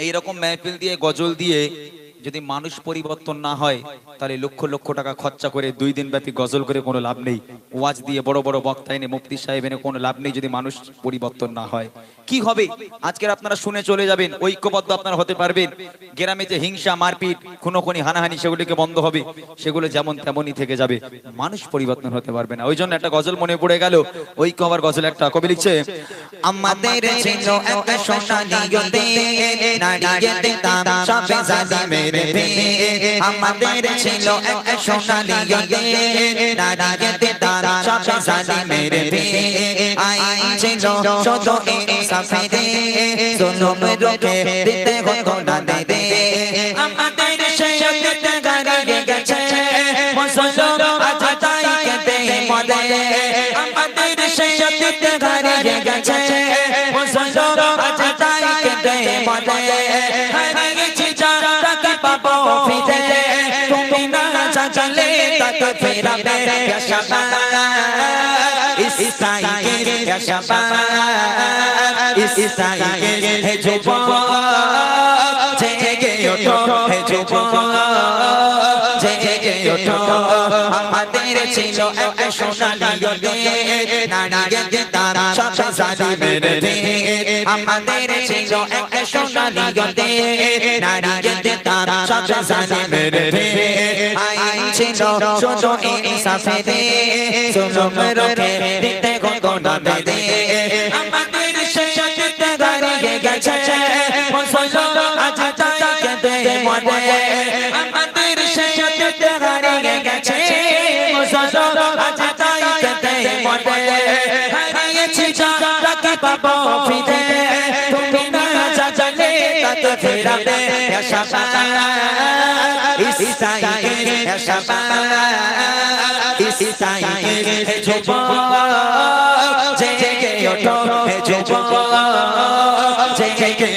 এই রকম মেহফিল দিয়ে গজল দিয়ে যদি মানুষ পরিবর্তন না হয়, তাহলে লক্ষ লক্ষ টাকা খরচা করে দুই দিন ব্যাপী গজল করে কোনো লাভ নেই। ওয়াজ দিয়ে বড় বড় বক্তা এনে মুফতি সাহেব এনে কোনো লাভ নেই যদি মানুষ পরিবর্তন না হয়। কি হবে? আজকের আপনারা শুনে চলে যাবেন, ঐক্যবদ্ধ আপনারা হতে পারবেন। গ্রামে যে হিংসা, মারপিট, খুনোখুনি, হানাহানি সেগুলিকে বন্ধ হবে, সেগুলো যেমন তেমনই থেকে যাবে। মানুষ পরিবর্তন হতে পারবে না। ওই জন্য একটা গজল মনে পড়ে গেল। ঐক্য হবার গজল একটা। কবি লিখছে, আমাদের ছিল একটা সোনালি দে আমাদের ছিল একটা সোনালি গদে নারিয়েতে তাম সবে জালিমের দে। আই ছিল শুধু ইনসাফে দে জুলুম রোখে দিতে ঘটনা দে দে আমাদের সেই দিতে গাড়িয়ে গেছে। মুসলমান আজ তাই কেটে আমাদের সেই দিতে গাড়িয়ে গেছে। মুসলমান আজ তাই কেটে মদে হারিয়েছি যারা কি পাবো ফিরে তুমি না চাচলে তাকে ফেরাবে শাবা ইসাই কে শাবা ইসাই কে হে যুবক জেগে ওঠো হে যুবক জেগে ওঠো। আমাদের ছিল একটা সোনালি গেছে। দাঁড়িয়ে গেছে আজ তাকে দে মনে হারিয়েছি যারা কি পাবো ফিরে তুমি না জানলে তাকে ফেরাবে শাবা ইসাই কে শাবা ইসাই কে যুবক জেগে ওঠো যুবক জেগে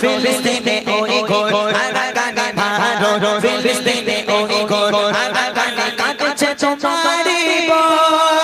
ফিলিস্তিনে ওই ঘোর আগাগানে ভারত ফিলিস্তিনে ওই কাঁদছে তোমারি বোন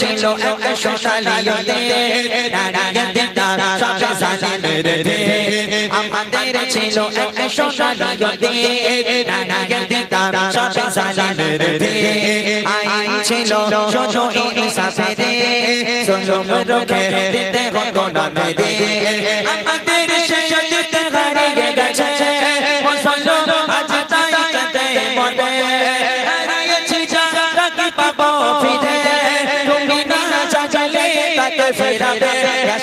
ছিল একটা সোনালি গদে নারায়ণ তারা দে আমাদের ছিল একটা সোনালি গদে নারায়ণ তারা দে আই ছিল শুধু ইনসাফে দে জুলুম রোখে দিতে গগনা দে আমাদের শেষ দিতে হারিয়ে গেছে।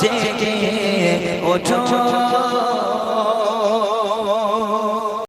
জেগে ওঠো